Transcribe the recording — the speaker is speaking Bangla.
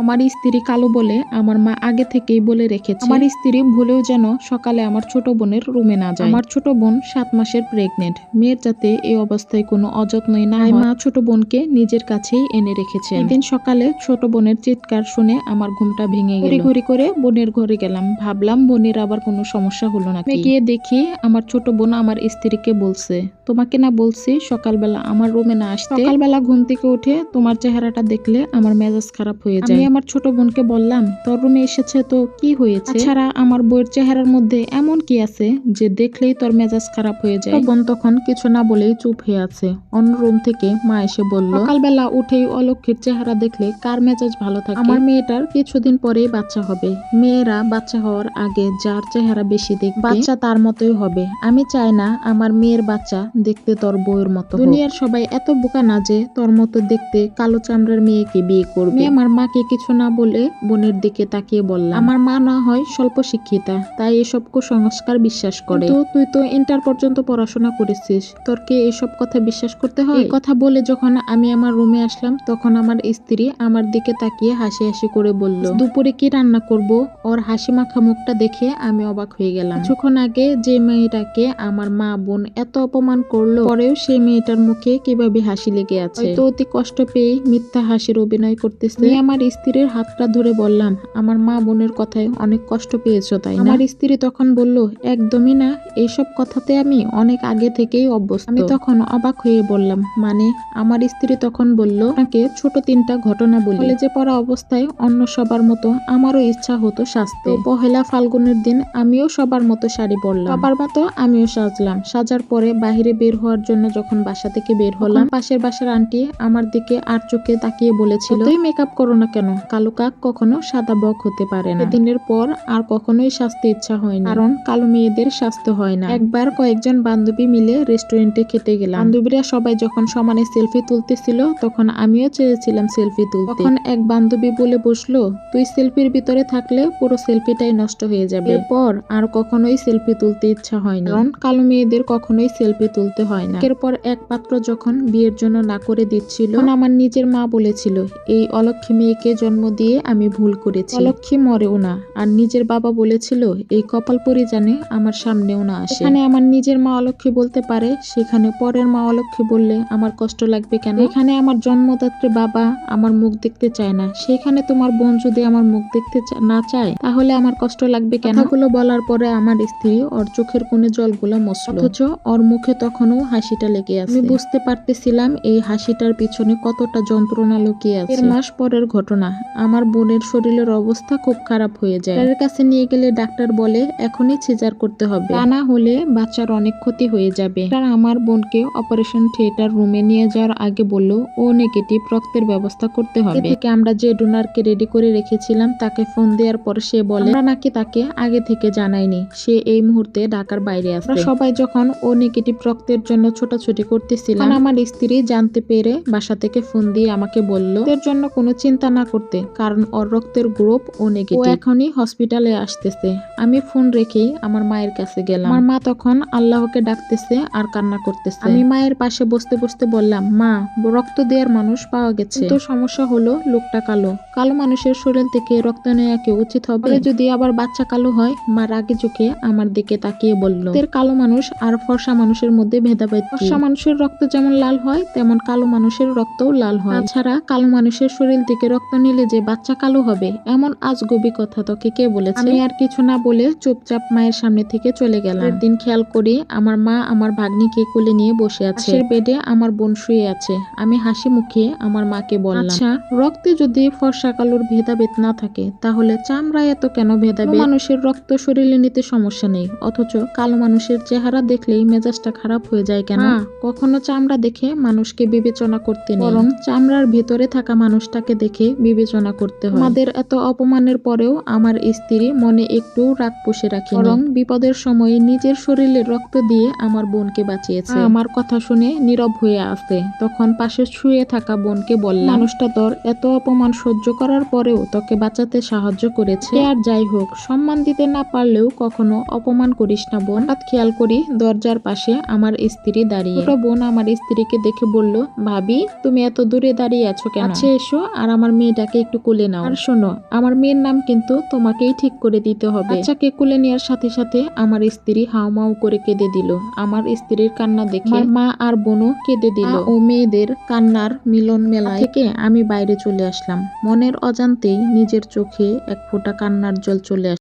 আমার স্ত্রী কালো বলে আমার মা আগে থেকেই বলে রেখেছে। আমার স্ত্রী ভুলেও যেন সকালে আমার ছোট বোনের রুমে না যায়। আমার ছোট বোন সাত মাসের প্রেগনেন্ট মেয়ের যাতে এই অবস্থায় কোনো অযত্নই না মা ছোট বোনকে নিজের কাছেই এনে রেখেছে একদিন সকালে ছোট বোনের চিৎকার শুনে আমার ঘুমটা ভেঙে গেল। ঘড়ি করে বোনের ঘরে গেলাম। ভাবলাম বোনের আবার কোনো সমস্যা হলো না গিয়ে দেখি আমার ছোট বোন আমার স্ত্রীকে বলছে। তোমাকে না বলছি সকালবেলা আমার রুমে না আসতে। সকালবেলা ঘুম থেকে উঠে তোমার চেহারাটা দেখলে আমার মেজাজ খারাপ হয়ে যায়। আমার ছোট বোনকে বললাম তোর রুমে এসেছে তো কি হয়েছে? ছাড়া আমার বইয়ের চেহারার মধ্যে এমন কি আছে যে দেখলেই তোর মেজাজ খারাপ হয়ে যায়? বোন তখন কিছু না বলেই চুপ হয়ে আছে। অন্য রুম থেকে মা এসে বলল সকালবেলা উঠেই অলক্ষীর চেহারা দেখলে কার মেজাজ ভালো থাকে? আমার মেয়েটার কিছুদিন পরেই বাচ্চা হবে। মেয়েরা বাচ্চা হওয়ার আগে যার চেহারা বেশি দেখবে বাচ্চা তার মতোই হবে। আমি চাই না আমার মেয়ের বাচ্চা দেখতে তোর বউয়ের মতো দুনিয়ার সবাই এত বোকা না যে তোর মতো দেখতে কালো চামড়ার মেয়েকে বিয়ে করবে। আমার মাকে কিছু না বলে বোনের দিকে তাকিয়ে বললাম আমার মা না হয় স্বল্প শিক্ষিতা তাই এসব কুসংস্কার বিশ্বাস করে। তো তুই তো ইন্টার পর্যন্ত পড়াশোনা করেছিস তোর কি এসব কথা বিশ্বাস করতে হয়? এই কথা বলে যখন আমি আমার রুমে আসলাম তখন আমার স্ত্রী আমার দিকে তাকিয়ে হাসি হাসি করে বলল দুপুরে কি রান্না করব? ওর হাসি মাখা মুখটা দেখে আমি অবাক হয়ে গেলাম। কিছুক্ষণ আগে যে মেয়েটাকে আমার মা বোন এত অপমান করল পরেও সেই মেয়েটার মুখে কীভাবে হাসি লেগে আছে? তো অতি কষ্ট পেয়ে মিথ্যা হাসির অভিনয় করতেছে। আমি আমার স্ত্রীর হাতটা ধরে বললাম আমার মা বোনের কথায় অনেক কষ্ট পেয়েছ তাই না? আমার স্ত্রী তখন বলল একদমই না এইসব কথাতে আমি অনেক আগে থেকেই অভ্যস্ত। আমি তখন অবাক হয়ে বললাম মানে? আমার স্ত্রী তখন বলল আপনাকে ছোট তিনটা ঘটনা বলি। কলেজে পড়া অবস্থায় অন্য সবার মতো আমারও ইচ্ছা হতো সাজতে। পহেলা ফাল্গুনের দিন আমিও সবার মতো শাড়ি পরলাম। সবার মতো আমিও সাজলাম। সাজার পরে বাহিরে বের হওয়ার জন্য যখন বাসা থেকে বের হলাম পাশের বাসার আন্টি আমার দিকে আর চোখে তাকিয়ে বলেছিল তুই মেকআপ করো না কেন? কালো কাক কখনো সাদা বক হতে পারে না। দিনের পর আর কখনোই সাজতে ইচ্ছা হয়নি, কারণ কালো মেয়েদের স্বাস্থ্য হয় না। একবার কয়েকজন বান্ধবী মিলে রেস্টুরেন্টে খেতে গেলাম। বান্ধবীরা সবাই যখন সমানে সেলফি তুলতেছিল, তখন আমিও চেয়েছিলাম সেলফি তুলতে। তখন এক বান্ধবী বলে বসল, তুই সেলফির ভিতরে থাকলে পুরো সেলফিটাই নষ্ট হয়ে যাবে। এরপর আর কখনোই সেলফি তুলতে ইচ্ছা হয়নি, কারণ কালো মেয়েদের কখনোই সেলফি তুলতে হয় না। এরপর এক পাত্র যখন বিয়ের জন্য না করে দিচ্ছিল আমার নিজের মা বলেছিল, এই অলক্ষী মেয়েকে জন্ম দিয়ে আমি ভুল করেছি। অলক্ষী মরেও না। আর নিজের বাবা বলেছিল, এই কপালপুরি জানে আমার সামনেও না আসে। এখানে আমার নিজের মা অলক্ষী বলতে পারে, সেখানে পরের মা অলক্ষী বললে, আমার কষ্ট লাগবে কেন? এখানে আমার জন্মদাত্রী বাবা আমার মুখ দেখতে চায় না। সেখানে তোমার বোন যদি আমার মুখ দেখতে না চায়, তাহলে আমার কষ্ট লাগবে কেন? কথাগুলো বলার পরে আমার স্ত্রী ওর চোখের কোণে জলগুলো মসল। অথচ ওর মুখে তখনও হাসিটা লেগে আছে। আমি বুঝতে পারতেছিলাম এই হাসিটার পিছনে কতটা যন্ত্রণা লুকিয়ে আছে। মাস পরের ঘটনা। আমার বোনের শরীরের অবস্থা খুব খারাপ হয়ে যায়। ডাক্তারের কাছে নিয়ে গেলে ডাক্তার বলে, এখনই সিজার করতে হবে। তা না হলে বাচ্চার অনেক ক্ষতি হয়ে যাবে। তার আমার বোনকে অপারেশন থিয়েটার রুমে নিয়ে যাওয়ার আগে বলল, ও নেগেটিভ রক্তের ব্যবস্থা করতে হবে। থেকে আমরা যে ডোনারকে রেডি করে রেখেছিলাম, তাকে ফোন দেওয়ার পর সে বলে, আমরা নাকি তাকে আগে থেকে জানাইনি। সে এই মুহূর্তে ঢাকার বাইরে আমরা সবাই যখন ও নেগেটিভ রক্তের জন্য ছোটাছুটি করতেছিলাম আমার স্ত্রী জানতে পেরে বাসা থেকে ফোন দিয়ে আমাকে বলল এর জন্য কোনো চিন্তা না কারণ ওর রক্তের গ্রুপ ও নেগেটিভ ও এখনই হসপিটালে আসতেছে। আমি ফোন রেখেই আমার মায়ের কাছে গেলাম। আমার মা তখন আল্লাহকে ডাকতেছে আর কান্না করতেছে। আমি মায়ের পাশে বসতে বসতে বললাম, মা, রক্ত দেওয়ার মানুষ পাওয়া গেছে। তো সমস্যা হলো লোকটা কালো। কালো মানুষের শরীর থেকে রক্ত নেওয়া কি উচিত হবে? যদি আবার বাচ্চা কালো হয়, মা রাগে চোখে আমার দিকে তাকিয়ে বলল এর কালো মানুষ আর ফর্সা মানুষের মধ্যে ভেদাভেদ? ফর্সা মানুষের রক্ত যেমন লাল হয়, তেমন কালো মানুষের রক্তও লাল হয়। তাছাড়া কালো মানুষের শরীর থেকে রক্ত নিলে যে বাচ্চা কালো হবে এমন আজগবি কথা তোকে কে বলেছে? আমি আর কিছু না বলে চুপচাপ মায়ের সামনে থেকে চলে গেলাম। দিন খেয়াল করি আমার মা আমার ভাগ্নিকে কোলে নিয়ে বসে আছে। বেডে আমার বোন শুয়ে আছে। আমি হাসি মুখে আমার মাকে বললাম আচ্ছা রক্তে যদি ফর্সা কালোর ভেদাভেদ না থাকে তাহলে চামড়ায় এত কেন ভেদাভেদ? মানুষের রক্ত শরীরে নিতে সমস্যা নেই অথচ কালো মানুষের চেহারা দেখলেই মেজাজটা খারাপ হয়ে যায় কেন? কখনো চামড়া দেখে মানুষকে বিবেচনা করতে নেই। বরং চামড়ার ভেতরে থাকা মানুষটাকে দেখে বিবেচনা করতে হয়। আমাদের এত অপমানের পরেও আমার স্ত্রী মনে একটু রাগ পুষে রাখে বরং বিপদের সময়ে নিজের শরীরে রক্ত দিয়ে আমার বোনকে বাঁচিয়েছে। আমার কথা শুনে নীরব হয়ে আছে। তখন পাশে শুয়ে থাকা বোনকে বললাম মানুষটা তোর এত অপমান সহ্য করার পরেও তোকে বাঁচাতে সাহায্য করেছে। আর যাই হোক সম্মান দিতে না পারলেও কখনো অপমান করিস না বোন। হঠাৎ খেয়াল করি দরজার পাশে আমার স্ত্রী দাঁড়িয়ে। ছোট বোন আমার স্ত্রীকে দেখে বলল ভাবি তুমি এত দূরে দাঁড়িয়ে আছো কেন? আচ্ছা এসো আর আমার মেয়েটাকে বাচ্চাকে একটু কোলে নাও। আর শোনো আমার মেয়ের নাম কিন্তু তোমাকেই ঠিক করে দিতে হবে। বাচ্চাকে কোলে নেওয়ার সাথে সাথে আমার স্ত্রী হাউমাউ করে কেঁদে দিল। আমার স্ত্রীর কান্না দেখে মা আর বোনও কেঁদে দিল। ও মেয়েদের কান্নার মিলন মেলা থেকে আমি বাইরে চলে আসলাম। মনের অজান্তেই নিজের চোখে এক ফোঁটা কান্নার জল চলে আসে